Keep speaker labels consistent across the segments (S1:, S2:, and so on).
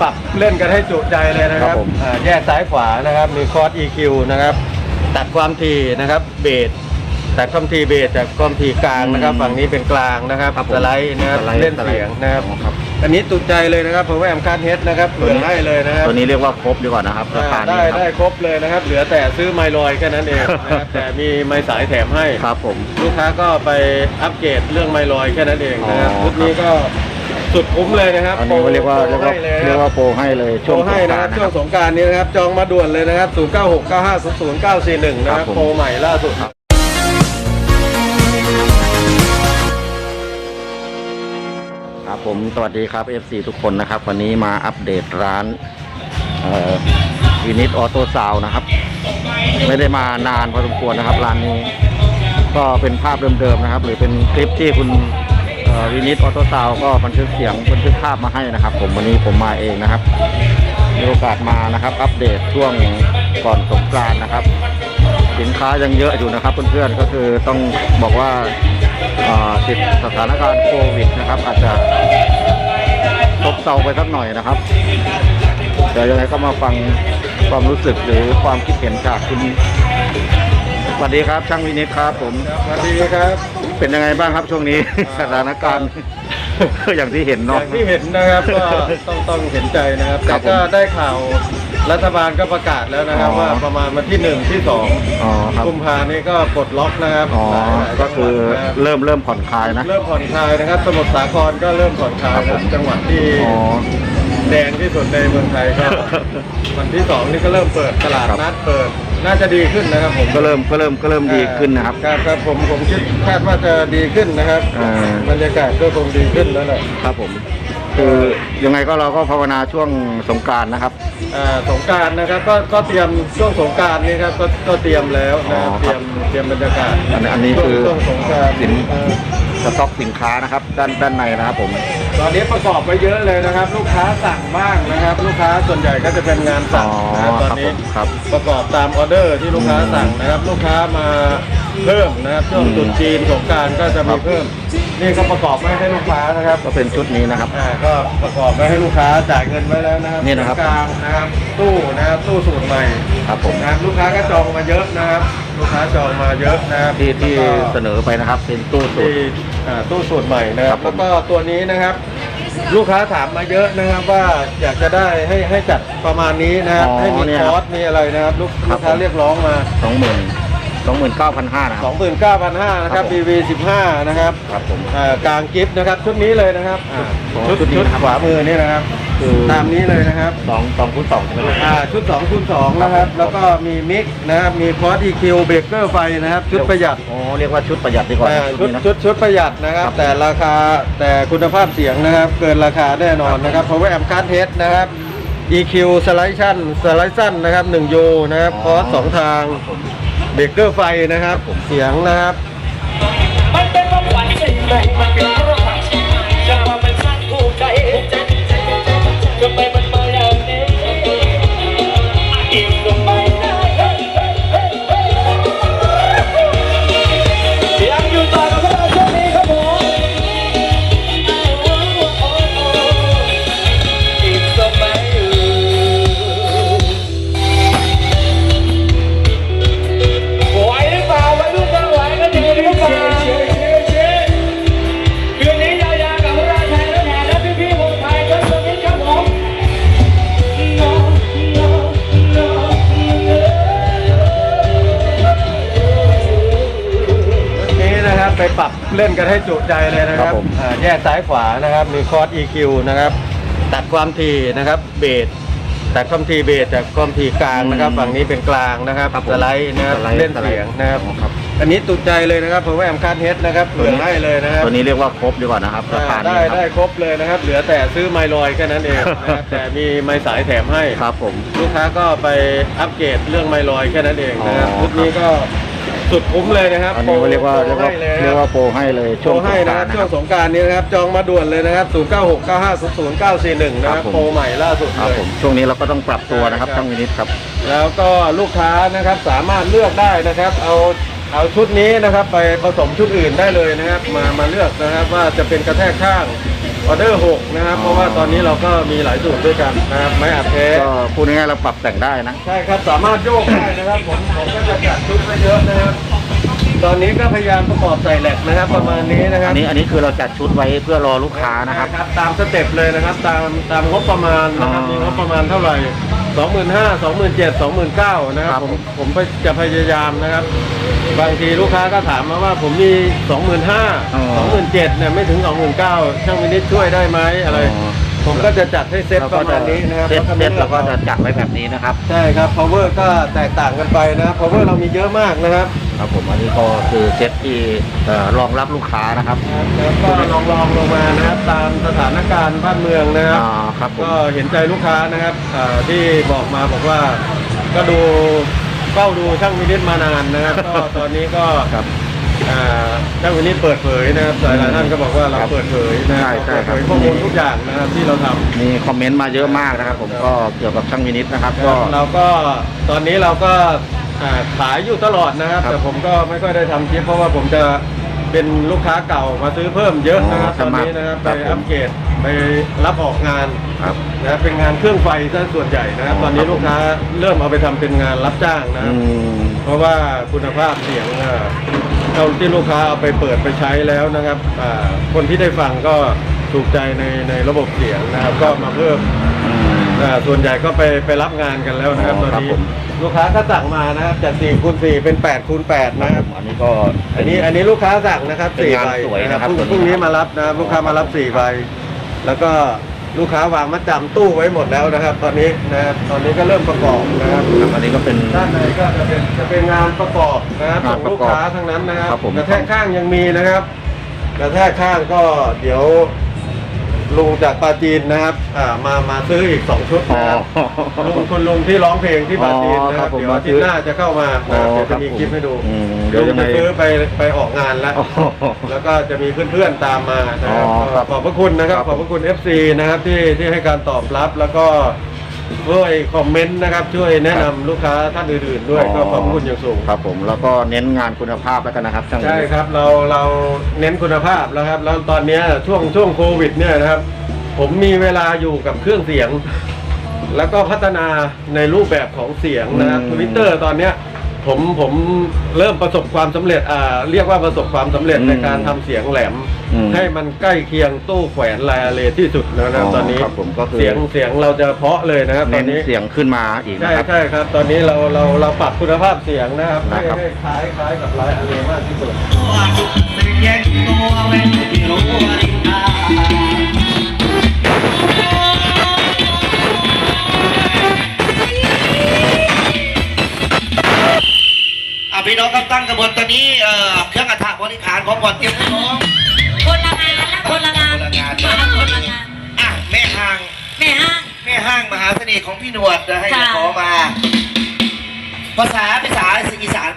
S1: ปรับเล่นกันให้จุใจเลยนะค
S2: ครั
S1: รับบ
S2: ผม
S1: อ่าแยกซ้ายขวานะครับ มีคอร์ส EQ นะครับ ตัดความถี่นะครับ เบสตัดความถี่เบสจากความถี่กลางนะครับฝั่งนี้เป็นกลางนะครับ
S2: ครับผม
S1: สไลด์นะครับ
S2: สไลด์
S1: เล่น
S2: สไลด์
S1: เสียงนะครับ
S2: อ๋อครับ
S1: อันนี้จุใจเลยนะครับเพราะว่าแอมคาร์เฮดนะครับเหลือให้เลยนะครับ
S2: ตัวนี้เรียกว่าครบดีกว่านะครับราคา
S1: อ่า
S2: นี้
S1: ได้
S2: ค
S1: ได้
S2: รับ
S1: ครบเลยนะครับ เหลือแต่ซื้อไมลอยแค่นั้นเองนะครับ แต่มีไมสายแถมให้
S2: ครับผม
S1: ลูกค้าก็ไปอัปเกรดเรื่องไมลอยแค่นั้นเองนะครับ
S2: อ๋อ
S1: ชุดนี้ก็ สุดคุ้มเลยนะครับ
S2: อันนี้ก็เรียกว่า
S1: โป
S2: เรียกว่า
S1: ให้เลยนะ
S2: เรียก
S1: ครั
S2: ว่า
S1: บ
S2: โปรให้เลย
S1: โช
S2: ช่วง
S1: ว์ให้นะครับ
S2: สงก
S1: ช่ว
S2: รางนต์
S1: สงกรารนี้นะครับจองมาด่วนเลยนะครับ 0 9 6 9 5 0 0 9 4 1 นะครับ
S2: ครับผม
S1: โปรใหม่ล่าสุด
S2: ครับผมสวัสดีครับ FC ทุกคนนะครับ วันนี้มาอัปเดตร้านวินิตออโต้ซาวนะครับ ไม่ได้มานานพอสมควรนะครับร้านนี้ ก็เป็นภาพเดิมๆนะครับ หรือเป็นคลิปที่คุณ วินิตออโต้ซาวก็บันทึกเสียงบันทึกภาพมาให้นะครับ ผมวันนี้ผมมาเองนะครับมีโอกาสมานะครับ อัปเดตช่วงก่อนสงกรานนะครับ สินค้ายังเยอะอยู่นะครับเพื่อนๆก็คือต้องบอกว่าติดสถานการณ์โควิดนะครับ อาจจะซบเซาไปสักหน่อยนะครับเดี๋ยวยังไงก็มาฟังความรู้สึกหรือความคิดเห็นจากคุณสวัสดีครับช่างวินิตครับ ผม
S1: สวัสดีครับ
S2: เป็นยังไงบ้างครับช่วงนี้ สถานการณ์ อย่างที่เห็น
S1: อ
S2: เนาะ
S1: ย่างที่เห็นนะครับก็ต้องต้องเห็นใจนะครับ
S2: ครั
S1: แต่
S2: บผม
S1: ก็ได้ข่าวรัฐบาลก็ประกาศแล้วนะครับ
S2: อ๋อ
S1: ว่าประมาณวันที่หนึ่งที่สอง
S2: อ๋อครับ
S1: กุมภานี้ก็ปลดล็อกนะครับ
S2: อ๋อ
S1: หลายๆ
S2: ก็คือ
S1: จังหวัดนะครับ
S2: เริ่มเริ่มผ่อนคลายนะ
S1: เริ่มผ่อนคลายนะครับ สมุทรสาครก็เริ่มผ่อนคลาย
S2: ครับผม
S1: นะจังหวัดที่
S2: อ๋อ
S1: แดงที่สุดในเมืองไทยก็ วันที่สองนี่ก็เริ่มเปิดตลาด
S2: ครับ
S1: นัดเปิด น่าจะดีขึ้นนะครับผม
S2: ก็เริ่มก็เริ่มก็เริ่มดีขึ้นนะครับ
S1: ครับครับผมผมคิดคาดว่าจะดีขึ้นนะครับ
S2: อ่า
S1: บรรยากาศก็คงดีขึ้นแล้วแหละ
S2: ครับผมคือยังไงก็เราก็ภาวนาช่วงสงกรารนะครับ
S1: อ่าสงกรารนะครับก็ก็เตรียมช่วงสงกรารนี่ครับก็ก็เตรียมแล้วนะครับ
S2: อ๋อ
S1: เต
S2: ค
S1: รี
S2: รั
S1: ย
S2: บ
S1: มเตรียมบรรยากาศ
S2: อันนี้อันนี้คือ
S1: ช่วงสงกราร
S2: สินสต็อกสินค้านะครับ ด้านด้านในนะครับผม
S1: ตอนนี้ประกอบไปเยอะเลยนะครับ ลูกค้าสั่งบ้างนะครับ ลูกค้าส่วนใหญ่ก็จะเป็นงานสั่งนะครับตอนนี้
S2: ครับ
S1: ประกอบตามออเดอร์ที่ลูกค้าสั่งนะครับ ลูกค้ามาเพิ่มนะครับช่วง
S2: อืม
S1: ตรุษจีนสงกรารก็จะ
S2: ครั
S1: มี
S2: บ
S1: เพิ่ม นี่ก็ประกอบไว้ให้ลูกค้านะครับ
S2: ก็เป็นชุดนี้นะครับ
S1: อ่าก็ประกอบไว้ให้ลูกค้าจ่ายเงินไว้แล้วนะครับ
S2: นี่นะครับ
S1: กลางนะครับตู้นะครับตู้สูตรใหม่
S2: ครับผม
S1: นะครับลูกค้าก็จองมาเยอะนะครับ ลูกค้าจองมาเยอะนะครับ
S2: ที่ที่
S1: แล้วก็
S2: เสนอไปนะครับ เป็นตู้สู
S1: ที่
S2: ตร
S1: อ่าตู้สูตรใหม่นะครับ
S2: ครับผม
S1: แล้วก็ตัวนี้นะครับ ลูกค้าถามมาเยอะนะครับว่าอยากจะได้ให้ให้จัดประมาณนี้นะครับ
S2: อ๋อ
S1: ให้มี
S2: เนี่ย
S1: คอร์สมีอะไรนะครับลูก
S2: ครั
S1: ลู
S2: บ
S1: กค้า
S2: ผม
S1: เรียกร้องมา
S2: สองหมื่นสองหมื่นเก้าพันห้านะครับ
S1: 29,500นะครับ
S2: ครับผม
S1: BV 15 นะครับ
S2: ครับผม
S1: อ่ากลางกิฟต์นะครับชุดนี้เลยนะครับอ่า
S2: อ๋อ
S1: ชุด
S2: ชุดนี้
S1: ชุด
S2: นะครับ
S1: ขวามือนี่นะครับ
S2: คือ
S1: ตามนี้เลยนะครับ
S2: สองสองคูณสองใช่ไหมครับ
S1: อ่าชุด2คูณ2นะครับ แล้วก็มีมิกนะครับ มีคอร์ส EQ เบรกเกอร์ไฟนะครับ ชุดประหยัด
S2: อ๋อเรียกว่าชุดประหยัดดีกว่า
S1: อ่า
S2: นะ
S1: ชุด
S2: นี้นะ
S1: ชุดชุดประหยัดนะครับ
S2: ครับ
S1: แต่ราคาแต่คุณภาพเสียงนะครับ เกินราคาแน่นอนนะครับ เพราะว่าแอมคาร์เทสนะครับ EQ สไลด์ชั่นสไลด์สั้นนะครับ1โยนะครับ คอร์สสองทาง
S2: ครับผม
S1: เบรกเกอร์ไฟนะครับ เสียงนะครับ
S3: มันเป็นความฝันใช่ไหมมันเป็นเพราะฝันจะ
S1: ไปปรับเล่นกันให้จุใจเลยนะค
S2: ครั
S1: รับบ
S2: ผม
S1: อ่าแยกซ้ายขวานะครับมีคอร์ส EQ นะครับ ตัดความถี่นะครับเบสตัดความถี่เบสจากความถี่กลางนะครับ ฝั่งนี้เป็นกลางนะครับ
S2: ครับผม
S1: สไลด์นะครับ
S2: สไลด์
S1: เล่นเสียงนะครับ
S2: อ๋อครับ
S1: อันนี้จุใจเลยนะครับเพราะว่าแอมคาร์เฮดนะครับเหลือให้เลยนะครับ
S2: ตัวนี้เรียกว่าครบดีกว่านะครับราคา
S1: อ่า
S2: นี้
S1: ได้
S2: ค
S1: ได้
S2: รับ
S1: ครบเลยนะครับ เหลือแต่ซื้อไมลอยแค่นั้นเองนะครับแต่มีไมสายแถมให้
S2: ครับผม
S1: ลูกค้าก็ไปอัปเกรดเรื่องไมลอยแค่นั้นเองนะครับ
S2: อ๋อ
S1: ชุดนี้ก็ สุดคุ้มเลยนะครับ
S2: อันนี้ก็เรียกว่า
S1: โป
S2: เรียกว่า
S1: ให้ล
S2: เรียกว่าโปรให้เลย
S1: โช
S2: ช่วง
S1: ว์ให้
S2: สงก
S1: นะ
S2: รา
S1: ค
S2: น
S1: รับ
S2: ต์นะ
S1: ช่
S2: ควรั
S1: ง
S2: บ
S1: สงกรารนี้นะครับจองมาด่วนเลยนะครับ 0 9 6 9 5 0 0 9 4 1 นะครับ
S2: ครับผม
S1: โปรใหม่ล่าสุด
S2: ครับ
S1: เลย
S2: ผมช่วงนี้เราก็ต้องปรับตัวนะครับช่างวินิตครับ
S1: แล้วก็ลูกค้านะครับสามารถเลือกได้นะครับ เอาเอาชุดนี้นะครับไปผสมชุดอื่นได้เลยนะครับ มามาเลือกนะครับว่าจะเป็นกระแทกข้าง ออเดอร์6นะครับ เพราะว่าตอนนี้เราก็มีหลายสูตรด้วยกันนะครับไม้อัดแท้
S2: ก็พูดง่ายๆเราปรับแต่งได้นะ
S1: ใช่ครับสามารถโยกได้นะครับผมผมก็จะจัดชุดไว้เยอะนะครับตอนนี้ก็พยายามประกอบใส่แหลกนะครับ ประมาณนี้นะครั
S2: อั
S1: บ
S2: นนี้อันนี้คือเราจัดชุดไว้เพื่อรอลูกค้านะครับ
S1: ใช่ตามสเต็ปเลยนะครับ ตามตามงบประมาณนะครับ
S2: อ๋อ
S1: มีงบประมาณเท่าไหร่ สองหมื่นห้าสองหมื่นเจ็ดสองหมื่นเก้านะครับ
S2: ครับ
S1: ผมผมจะพยายามนะครับ บางทีลูกค้าก็ถามมาว่าผมมีสองหมื่นห้าสองหมื่นเจ็ดเนี่ยไม่ถึงสองหมื่นเก้าช่างวินิจช่วยได้ไหมอะไร ผมก็จะจัดให้เซ็ต
S2: เรา
S1: ป
S2: ก็
S1: ระ
S2: จะ
S1: มาณนี้นะครับ
S2: เซ็ต
S1: แล้ว
S2: เซ็ต
S1: ลื
S2: เรา
S1: อก
S2: ก็
S1: อ
S2: จะจัดไว้แบบนี้นะครับ
S1: ใช่ครับ power ก็แตกต่างกันไปนะครับ power เรามีเยอะมากนะครับ
S2: ครับผมอันนี้ก็คือเซ็ตที่เอ่อรองรับลูกค้านะครับ
S1: แล้วก็ลองลองลงมานะครับตามสถานการณ์บ้านเมืองนะครับ
S2: อ่าครับผม
S1: ก็เห็นใจลูกค้านะครับอ่าที่บอกมาบอกว่าก็ดูเฝ้าดูช่างวินิตมานานนะครับ ก็ตอนนี้ก็
S2: ครับ
S1: อ่าช่างวินิตเปิดเผยนะครับหลายหลายท่านก็บอกว่าเรา
S2: ครับ
S1: เปิดเผยนะค
S2: ใช่
S1: รับ
S2: ใช่
S1: เปิด
S2: ครั
S1: เผ
S2: บ
S1: ยข้อมูลทุกอย่างนะครับที่เราทำ
S2: มีคอมเมนต์มาเยอะมากนะครับ ผมก็เกี่ยวกับช่างวินิตนะครับ ก็
S1: เราก็ตอนนี้เราก็ อ่าขายอยู่ตลอดนะครับ
S2: ครับ
S1: แต่ผมก็ไม่ค่อยได้ทำคลิปเพราะว่าผมจะเป็นลูกค้าเก่ามาซื้อเพิ่มเยอะนะครับ
S2: อ๋
S1: ต
S2: อ
S1: อนนี้นะครับ
S2: ค
S1: ไป
S2: รับผม
S1: อัปเกรดไปรับออกงาน
S2: ครับ
S1: นะครับเป็นงานเครื่องไฟซะส่วนใหญ่นะครับ
S2: อ๋อ
S1: ตอนนี้
S2: ครับผม
S1: ลูกค้าเริ่มเอาไปทำเป็นงานรับจ้างนะค
S2: อื
S1: รับ
S2: ม
S1: เพราะว่าคุณภาพเสียงอ่าเท่าที่ลูกค้าเอาไปเปิดไปใช้แล้วนะครับอ่าคนที่ได้ฟังก็ถูกใจในในระบบเสียงนะครับ ก็มาเพิ่ม
S2: อืม
S1: อ่าส่วนใหญ่ก็ไปไปรับงานกันแล้วนะครับ
S2: อ๋
S1: ต
S2: อ
S1: อน
S2: ครับ
S1: นี้
S2: ผม
S1: ลูกค้าก็สั่งมานะครับจาก4คูณ4เป็น8คูณ8นะครับ
S2: อันนี้ก็
S1: อันนี้อันนี้ลูกค้าสั่งนะครับ
S2: เป็น
S1: สี่
S2: งาน
S1: ใบ
S2: สวยนะครับ
S1: พรุ่ง
S2: ตัวนี้
S1: พรุ่งนี้มารับนะครับลูกค้ามารับสี่ใบแล้วก็ลูกค้าวางมัดจำตู้ไว้หมดแล้วนะครับ ตอนนี้นะครับตอนนี้ก็เริ่มประกอบนะครับ
S2: ครับอันนี้ก็เป็น
S1: ด้านในก็จะเป็นจะเป็นงานประกอบนะครับ
S2: งา
S1: ข
S2: น
S1: อง
S2: ประ
S1: ลูก
S2: กอบ
S1: ค้าทั้งนั้นนะครับ
S2: ครับผม
S1: กระแทกข้างยังมีนะครับ กระแทกข้างก็เดี๋ยว ลุงจากปาจีนนะครับอ่ามามาซื้ออีกสองชุด
S2: อ๋อ
S1: นะครับลุงคุณลุงที่ร้องเพลงที่ปาจีนนะค
S2: อ๋อครั
S1: รับบ
S2: ผม
S1: เดี๋ยว
S2: มา
S1: อา
S2: ซื้
S1: ทิต
S2: อ
S1: ย์หน้าจะเข้ามานะครับเดี๋ยวจะมีคลิปให้ดู
S2: อืมเดี๋ยวยังไง
S1: จะซื้อไปไปออกงานแล้ว
S2: โอ้โห
S1: แล้วก็จะมีเพื่อนๆตามมานะครับ
S2: อ๋อครับ
S1: ขอบพระคุณนะครับ
S2: ครับ
S1: ขอบพระคุณ FC นะครับที่ที่ให้การตอบรับแล้วก็ ช่วยคอมเมนต์นะครับช่วยแนะนำลูกค้าท่านอื่นๆด้วยก็ขอบพระคุณอย่างสูง
S2: ครับผมแล้วก็เน้นงานคุณภาพแล้วกันนะครับช่างวิ
S1: ใช่
S2: นิต
S1: ครับเราเราเน้นคุณภาพแล้วครับ แล้วตอนเนี้ยช่วงช่วงโควิดเนี่ยนะครับ ผมมีเวลาอยู่กับเครื่องเสียง แล้วก็พัฒนาในรูปแบบของเสียงนะครับ
S2: อืม
S1: ทวิตเตอร์ตอนเนี้ย ผมผมเริ่มประสบความสำเร็จอ่าเรียกว่าประสบความสำเร็จในการทำเสียงแหลม
S2: อืม
S1: ให้มันใกล้เคียงตู้แขวนลายอะเลที่สุดแล้วนะครับ
S2: อ๋อ
S1: ตอนนี้
S2: ครับผมก็คือ
S1: เสียงเสียงเราจะเพาะเลยนะครับต
S2: เน้
S1: อน
S2: น
S1: นี้
S2: เสียงขึ้นมาอีก
S1: ใช่
S2: นะครับ
S1: ใช่ครับ ตอนนี้เราเราเราปรับคุณภาพเสียงนะครับให้
S2: นะครับ
S1: ให้คล้ายคล้ายกับลายอะเลมากที่สุด
S3: แย น้องครับตั้งกระบวนตอนนี้เอ่อเครื่องอัฐบริขารของก่อนเตรียมให้น้อง
S4: คนละงานละคนละงาน
S3: คนละงาน
S4: มาคนละงาน
S3: อะแม่ห้าง
S4: แม่ห้าง
S3: แม่ห้างมหาเสน่ห์ของพี่หนวดจะให้
S4: ค่ะ
S3: ขอมา ภาษาภาษาอีสาน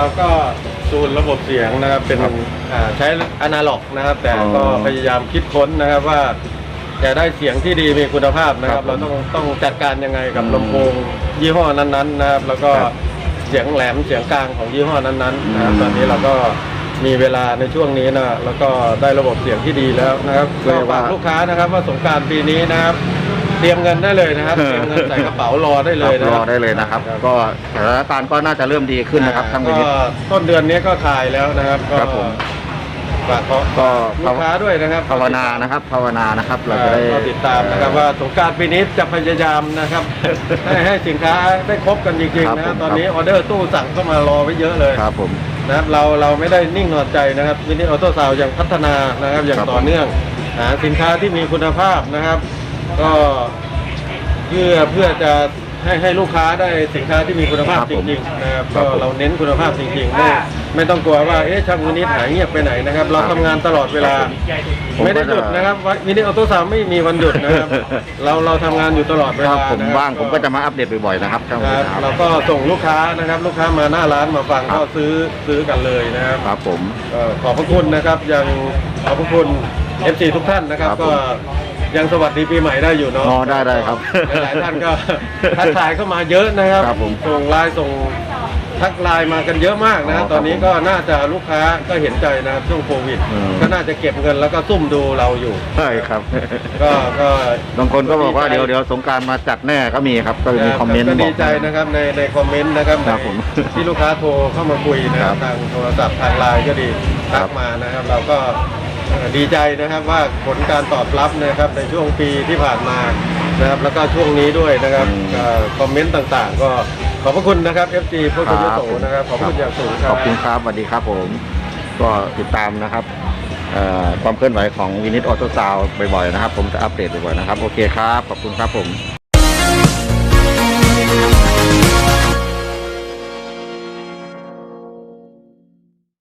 S1: เราก็ซูนระบบเสียงนะครับเป็น
S2: ครับ
S1: อ่าใช้อนาล็อกนะครับ แต่
S2: อ๋อ
S1: ก็พยายามคิดค้นนะครับว่าจะได้เสียงที่ดีมีคุณภาพนะค
S2: ครั
S1: รั
S2: บบผม
S1: เราต้องต้องจัดการยังไงกับ
S2: อืม
S1: ลำโพงยี่ห้อนั้นๆนะครับ แล้วก็
S2: ครับ
S1: เสียงแหลมเสียงกลางของยี่ห้อนั้นๆนะครับ
S2: อืม
S1: ตอนนี้เราก็มีเวลาในช่วงนี้นะแล้วก็ได้ระบบเสียงที่ดีแล้วนะครับ
S2: เรี
S1: ก็
S2: ยกว่า
S1: ฝากลูกค้านะครับว่าสงกรารปีนี้นะครับ เตรียมเงินได้เลยนะครับ เตรียมเงินใส่กระเป๋ารอได้เลยนะ
S2: ร
S1: ค
S2: อ
S1: รับ
S2: ได้เลยนะครับ ก็สถานการณ์ก็น่าจะเริ่มดีขึ้นนะครับช่างวินิต
S1: ก็ต้นเดือนนี้ก็ถ่ายแล้วนะครับ ก็
S2: ครับผม
S1: ฝากขอ
S2: ก็
S1: ลูกค้าด้วยนะครับ
S2: ภาวนานะครับภาวนานะครับเราจะได้
S1: ก็ติดตามนะครับว่าสงกรารปีนี้จะพยายามนะครับให้ให้สินค้าได้ครบกันจริง
S2: ครับ
S1: ๆนะค
S2: ผ
S1: รับ
S2: ม
S1: ตอนนี้ออเดอร์ตู้สั่งเข้ามารอไว้เยอะเลย
S2: ครับผม
S1: นะครับเราเราไม่ได้นิ่งนอนใจนะครับวินิออโต้ซาวยังพัฒนานะครับอย่าง
S2: ครับ
S1: ต่อเนื่องหาสินค้าที่มีคุณภาพนะครับ ก็เพื่อเพื่อจะให้ให้ลูกค้าได้สินค้าที่มีคุณภาพ
S2: ครับ
S1: จ
S2: ผม
S1: ริงๆนะครับ
S2: ครั
S1: ก็
S2: บผม
S1: เราเน้นคุณภาพจริงๆไม่ไม่ต้องกลัวว่าเอ๊ะช่างวินิจหายเงียบไปไหนนะครับ เราทำงานตลอดเวลา
S2: ผม
S1: ไม่ได้หยุด
S2: ก็จะ
S1: นะครับวินิจออโต้ซาวไม่มีวันหยุดนะครับ เราเราทำงานอยู่ตลอดเว
S2: ถ้า
S1: ลา
S2: ผม
S1: นะครับ
S2: ว่างผมก็จะมาอัปเดตบ่อยๆนะครับช่าง
S1: ค
S2: วิ
S1: รับ
S2: นิจครับ
S1: เราก็ส่งลูกค้านะครับ ลูกค้ามาหน้าร้านมาฟัง
S2: ครับ
S1: ก็ซื้อซื้อกันเลยนะครับ
S2: ครับผม
S1: ก็ขอบพระคุณนะครับยังขอบพระคุณ FC ทุกท่านนะครับ
S2: ครับผม
S1: ก็ ยังสวัสดีปีใหม่ได้อยู่เนาะ
S2: อ๋อได้ได้ครับ
S1: หลายๆท่านก็ทักทายเข้ามาเยอะนะครับ
S2: ครับผม
S1: ส่งไลน์ส่งทักไลน์มากันเยอะมากนะ
S2: อ๋อครับ
S1: ตอนนี้ก็น่าจะลูกค้าก็เห็นใจนะครับช่วงโควิด
S2: อืม
S1: ก็น่าจะเก็บเงินแล้วก็ซุ่มดูเราอยู่
S2: ใช่ครับ
S1: ก็ก็
S2: บางคนก็บอกว่าเดี๋ยวเดี๋ยวสงกรารมาจัดแน่ก็มีครับ ก็มีคอมเมนต์
S1: ก็
S2: บ
S1: ดี
S2: อก
S1: ใจนะครับในในคอมเมนต์นะครับ
S2: ครับผม
S1: ที่ลูกค้าโทรเข้ามาคุยนะค
S2: ครั
S1: รับบทางโทรศัพท์ทางไลน์ก็ดี
S2: ครั
S1: ทั
S2: บ
S1: กมานะครับ เราก็เอ่อ ดีใจนะครับว่าผลการตอบรับนะครับในช่วงปีที่ผ่านมานะครับแล้วก็ช่วงนี้ด้วยนะครับ
S2: อืม
S1: เอ่อคอมเมนต์ต่างๆ ก็ขอบพระคุณนะครับ FG ผู้คุณยโสนะครับขอบคุณอย่างสูงค
S2: ข
S1: รั
S2: อบบคุณครับสวัสดีครับผม ก็ติดตามนะครับเอ่อความเคลื่อนไหวของวินิตออโตซาวบ่อยๆนะครับ ผมจะอัปเดตบ่อยๆนะครับ โอเคครับ ขอบคุณครับผม